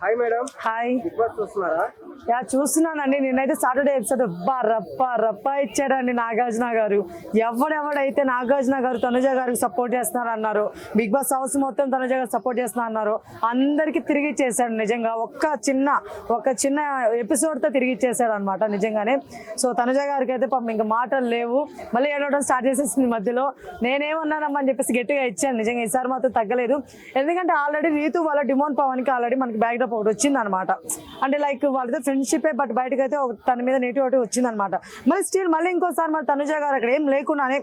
Hi madam hi big boss చూస్తున్నారా yeah చూస్తున్నానండి. నేనైతే సాటర్డే ఎపిసోడ్ అబ్బా రప్ప రప్ప ఇచ్చాడండి నాగార్జున గారు. ఎవడెవడైతే నాగార్జున గారు తనుజ గారికి సపోర్ట్ చేస్తున్నారు అన్నారు బిగ్ బాస్ హౌస్ మొత్తం తనుజ గారు సపోర్ట్ చేస్తున్నారు అన్నారు అందరికి తిరిగి ఇచ్చేసాడు నిజంగా. ఒక్క చిన్న ఒక చిన్న ఎపిసోడ్తో తిరిగి ఇచ్చేసాడు అనమాట నిజంగానే. సో తనుజ గారికి అయితే పాపం ఇంకా మాటలు లేవు. మళ్ళీ ఏడవడం స్టార్ట్ చేసేసింది మధ్యలో. నేనేమన్నానమ్మా అని చెప్పేసి గట్టిగా ఇచ్చాను. నిజంగా ఈసారి మాత్రం తగ్గలేదు. ఎందుకంటే ఆల్రెడీ రీతు వాళ్ళ డిమోన్ పవన్కి ఆల్రెడీ మనకి బ్యాక్ ఒకటి వచ్చింది అనమాట అంటే లైక్ వాళ్ళతో ఫ్రెండ్షిప్ బట్ బయటకు అయితే ఒక- తన మీద నెగిటివ్ ఒకటి వచ్చింది అనమాట మళ్ళీ స్టిల్ మళ్ళీ ఇంకోసారి మరి తనుజ గారు అక్కడ ఏం లేకుండానే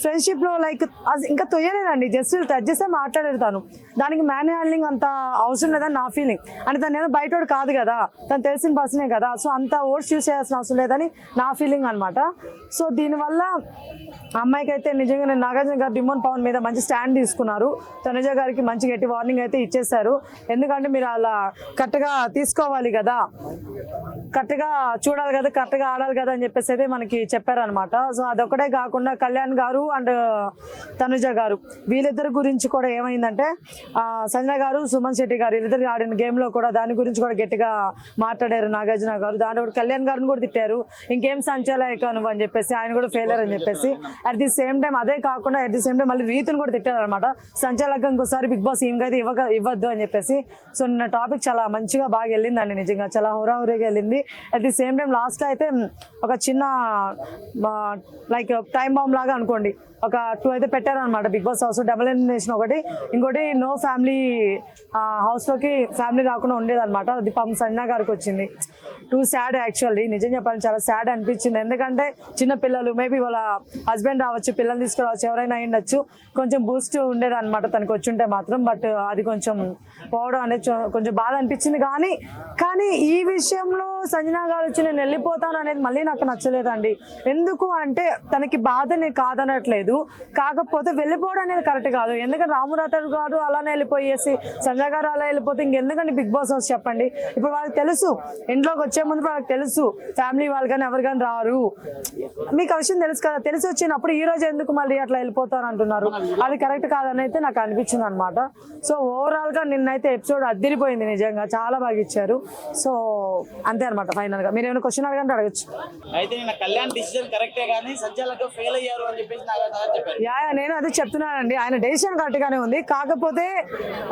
ఫ్రెండ్షిప్లో లైక్ ఇంకా తొయ్యలేదండి. జస్ట్ టచ్ చేస్తే మాట్లాడారు తను. దానికి మ్యాన్ హ్యాండ్లింగ్ అంత అవసరం లేదని నా ఫీలింగ్ అంటే తను ఏదో బయట కాదు కదా. తను తెలిసిన పర్సనే కదా. సో అంత ఓట్స్ యూస్ చేయాల్సిన అవసరం లేదని నా ఫీలింగ్ అనమాట సో దీనివల్ల అమ్మాయికి అయితే నిజంగా నేను నాగార్జున గారు డిమోన్ పవన్ మీద మంచి స్టాండ్ తీసుకున్నారు. తనుజ గారికి మంచి గట్టి వార్నింగ్ అయితే ఇచ్చేశారు. ఎందుకంటే మీరు అలా కరెక్ట్గా తీసుకోవాలి కదా. cubierta. కరెక్ట్గా చూడాలి కదా కరెక్ట్గా ఆడాలి కదా అని చెప్పేసి అయితే మనకి చెప్పారనమాట సో అదొకటే కాకుండా కళ్యాణ్ గారు అండ్ తనుజ గారు వీళ్ళిద్దరి గురించి కూడా ఏమైందంటే ఆ, సంజన గారు సుమన్ శెట్టి గారు వీళ్ళిద్దరు ఆడిన గేమ్లో కూడా దాని గురించి కూడా గట్టిగా మాట్లాడారు నాగార్జున గారు. దాంట్లో కూడా కళ్యాణ్ గారిని కూడా తిట్టారు. ఇంకేం సంచలయక నువ్వు అని చెప్పేసి ఆయన కూడా ఫెయిలర్ అని చెప్పేసి. అట్ ది సేమ్ టైం అదే కాకుండా అట్ ది సేమ్ టైం మళ్ళీ రీతిని కూడా తిట్టారు అనమాట సంచాలకం ఒకసారి బిగ్ బాస్ ఈమెకి అయితే ఇవ్వక ఇవ్వద్దు అని చెప్పేసి. సో నిన్న టాపిక్ చాలా మంచిగా బాగా వెళ్ళిందండి నిజంగా. చాలా హోరాహోరీగా వెళ్ళింది. At the same time last అయితే ఒక చిన్న లైక్ టైం బాంబ్ లాగా అనుకోండి. ఒక టూ అయితే పెట్టారనమాట big boss house double elimination ఒకటి. ఇంకోటి నో ఫ్యామిలీ హౌస్లోకి ఫ్యామిలీ రాకుండా ఉండేదన్నమాట. అది పాపం సన్నా గారికి వచ్చింది టూ సాడ్ యాక్చువల్లీ నిజం చెప్పాలి చాలా సాడ్ అనిపించింది. ఎందుకంటే చిన్న పిల్లలు మేబీ వాళ్ళ హస్బెండ్ రావచ్చు పిల్లలు తీసుకురావచ్చు ఎవరైనా అయ్యిండొచ్చు కొంచెం బూస్ట్ ఉండేది అనమాట తనకి వచ్చి ఉంటే మాత్రం. బట్ అది కొంచెం పోవడం అనేది కొంచెం బాధ అనిపించింది. కానీ కానీ ఈ విషయంలో సంజనా గారు వచ్చి నేను వెళ్ళిపోతాను అనేది మళ్ళీ నాకు నచ్చలేదండి. ఎందుకు అంటే తనకి బాధని కాదనట్లేదు. కాకపోతే వెళ్ళిపోవడం అనేది కరెక్ట్ కాదు. ఎందుకంటే రామురాథర్ గారు అలానే వెళ్ళిపోయేసి సంజయ్ గారు అలా వెళ్ళిపోతే ఇంకెందుకండి బిగ్ బాస్ హౌస్ చెప్పండి? ఇప్పుడు వాళ్ళకి తెలుసు. ఇంట్లోకి వచ్చే ముందు వాళ్ళకి తెలుసు. ఫ్యామిలీ వాళ్ళు కానీ ఎవరు కానీ రారు. మీకు ఆ విషయం తెలుసు కదా? తెలిసి వచ్చినప్పుడు ఈ రోజు ఎందుకు మళ్ళీ అట్లా వెళ్ళిపోతాను అంటున్నారు? అది కరెక్ట్ కాదని అయితే నాకు అనిపించింది అనమాట సో ఓవరాల్గా నిన్నైతే ఎపిసోడ్ అద్దరిపోయింది నిజంగా. చాలా బాగా ఇచ్చారు. సో అంతే అనమాట ఫైనల్గా. మీరు ఏమైనా క్వశ్చన్ అడగంటే అడగచ్చు. అయితే కళ్యాణ్ డిసిజన్ కరెక్టే కానీ సంచాలక ఫెయిల్ అయ్యారు అని చెప్పేసి యా నేను అదే చెప్తున్నానండి. ఆయన డెసిషన్ కరెక్ట్ గానే ఉంది. కాకపోతే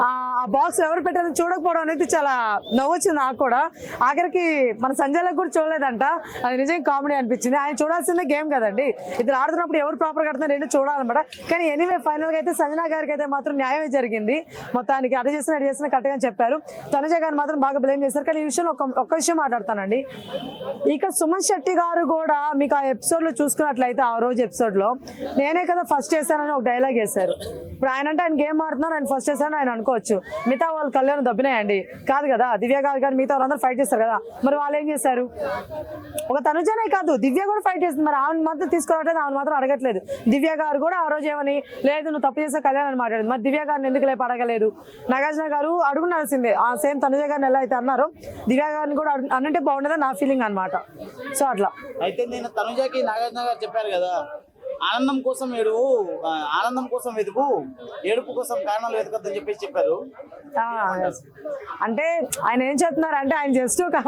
ఆ బాక్స్ ఎవరు పెట్టారో చూడకపోవడం అనేది చాలా నవ్వొచ్చింది నాకు కూడా. ఆఖరికి మన సంజయ్లకు కూడా చూడలేదంట. అది నిజంగా కామెడీ అనిపించింది. ఆయన చూడాల్సిందే గేమ్ కదండి. ఇద్దరు ఆడుతున్నప్పుడు ఎవరు ప్రాపర్ కడుతున్నారు ఏంటో చూడాలన్నమాట. కానీ ఎనీవే ఫైనల్గా అయితే సంజనా గారికి అయితే మాత్రం న్యాయమే జరిగింది. మొత్తానికి అది చేసిన అది చేసిన కరెక్ట్గా చెప్పారు. తనుజ గారు మాత్రం బాగా బ్లేమ్ చేశారు. కానీ ఈ విషయంలో ఒక ఒక్క విషయం మాట్లాడతానండి. ఇక సుమన్ శెట్టి గారు కూడా మీకు ఆ ఎపిసోడ్లో చూసుకున్నట్లయితే ఆ రోజు ఎపిసోడ్లో నేనే కదా ఫస్ట్ చేశానని ఒక డైలాగ్ వేశారు. ఇప్పుడు ఆయన అంటే ఆయన గేమ్ ఆడుతున్నారు ఆయన ఫస్ట్ చేశాను ఆయన అనుకోవచ్చు. మిగతా వాళ్ళు కళ్యాణ్ దబ్బినాయండి. కాదు కదా? దివ్య గారు కానీ మిగతా వాళ్ళందరూ ఫైట్ చేస్తారు కదా? మరి వాళ్ళు ఏం చేశారు? ఒక తనుజనే కాదు దివ్య కూడా ఫైట్ చేస్తుంది మరి ఆమెను మాత్రం తీసుకురావట్లేదు ఆమెను మాత్రం అడగట్లేదు. దివ్య గారు కూడా ఆ రోజు ఏమని లేదు నువ్వు తప్పు చేసే కళ్యాణ్ అని మాట్లాడింది. మరి దివ్య గారిని ఎందుకు లేపు అడగలేదు? నాగార్జున గారు అడుగునాల్సిందే ఆ సేమ్ తనుజ గారిని ఎలా అయితే అన్నారో దివ్య గారిని కూడా అడుగు- అనంటే బాగుండదని నా ఫీలింగ్ అన్నమాట. సో అట్లా. అయితే నేను తనుజకి నాగార్జున గారు చెప్పారు కదా ఆనందం కోసం ఏడు ఆనందం కోసం వెతుకు ఏడుపు కోసం కారణాలు వెతకద్దని చెప్పేసి చెప్పారు. అంటే ఆయన ఏం చెప్తున్నారు అంటే ఆయన జస్ట్ ఒక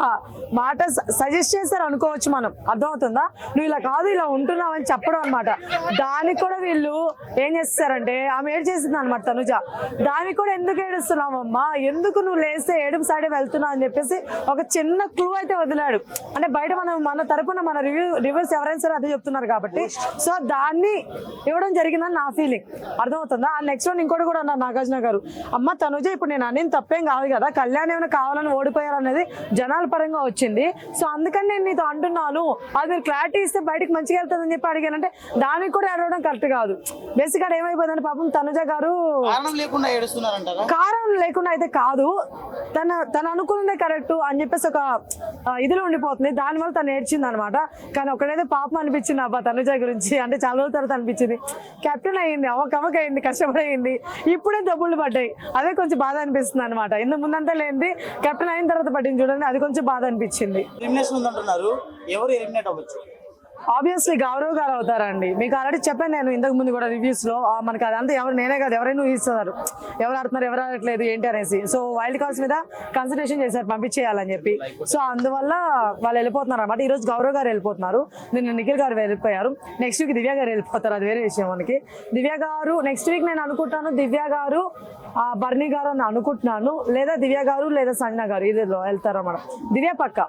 మాట సజెస్ట్ చేస్తారు అనుకోవచ్చు మనం. అర్థమవుతుందా? నువ్వు ఇలా కాదు ఇలా ఉంటున్నావు అని చెప్పడం అనమాట దానికి కూడా వీళ్ళు ఏం చేస్తారంటే ఆమె ఏడు చేసింది అనమాట తనుజ. దానికి కూడా ఎందుకు ఏడుస్తున్నావమ్మా? ఎందుకు నువ్వు లేస్తే ఏడుపు సైడే వెళ్తున్నావు అని చెప్పేసి ఒక చిన్న క్లూ అయితే వదిలాడు. అంటే బయట మనం మన తరపున మన రివ్యూ రివ్యూస్ ఎవరైనా సరే అదే చెప్తున్నారు కాబట్టి. సో దాన్ని ఇవ్వడం జరిగిందని నా ఫీలింగ్ అర్థమవుతుందా? ఆ నెక్స్ట్ వన్ ఇంకోటి కూడా అన్నారు నాగార్జున గారు. అమ్మ తనుజ ఇప్పుడు నేను అనేది తప్పేం కాదు కదా. కళ్యాణ్ ఏమైనా కావాలని ఓడిపోయారు అనేది జనాల పరంగా వచ్చింది. సో అందుకని నేను నీతో అంటున్నాను. అది మీరు క్లారిటీ ఇస్తే బయటకు మంచిగా వెళ్తుందని చెప్పి అడిగానంటే దానికి కూడా అడగడం కరెక్ట్ కాదు. బేసిక్గా ఏమైపోయిందంటే పాపం తనుజ గారు కారణం లేకుండా ఏడుస్తున్నారంటారా? కారణం లేకుండా అయితే కాదు. తన తను అనుకున్నదే కరెక్ట్ అని చెప్పేసి ఒక ఇదిలో ఉండిపోతుంది. దానివల్ల తను ఏడ్చింది అనమాట కానీ ఒకడైతే పాపం అనిపించింది. అబ్బా తనుజ గురించి అంటే చాలా రోజుల తర్వాత అనిపించింది. కెప్టెన్ అయ్యింది అవకవక అయింది కష్టపడి ఇప్పుడే డబ్బులు పడ్డాయి. అదే కొంచెం బాధ అనిపిస్తుంది అనమాట ఇంత ముందంతా లేనిది కెప్టెన్ అయిన తర్వాత పట్టింది చూడండి అది కొంచెం బాధ అనిపించింది. ఎవరు ఎలిమినేట్ అవ్వచ్చు? ఆబ్వియస్లీ గౌరవ్ గారు అవుతారండి. మీకు ఆల్రెడీ చెప్పాను నేను ఇంతకు ముందు కూడా రివ్యూస్లో మనకి అదంతా ఎవరు నేనే కాదు ఎవరైనా ఊహిస్తున్నారు ఎవరు ఆడుతున్నారు ఎవరు ఆడట్లేదు ఏంటి అనేసి. సో వైల్డ్ కార్డ్స్ మీద కన్సల్టేషన్ చేశారు పంపించేయాలని చెప్పి. సో అందువల్ల వాళ్ళు వెళ్ళిపోతున్నారు అనమాట ఈ రోజు గౌరవ్ గారు వెళ్ళిపోతున్నారు. నిన్న నిఖిల్ గారు వెళ్ళిపోయారు. నెక్స్ట్ వీక్ దివ్య గారు వెళ్ళిపోతారు. అది వేరే విషయం మనకి. దివ్య గారు నెక్స్ట్ వీక్ నేను అనుకుంటాను దివ్య గారు ఆ, బర్నీ గారు అని అనుకుంటున్నాను. లేదా దివ్య గారు లేదా సన్న గారు ఇదిలో వెళ్తారు అన్నమాట. దివ్య పక్క.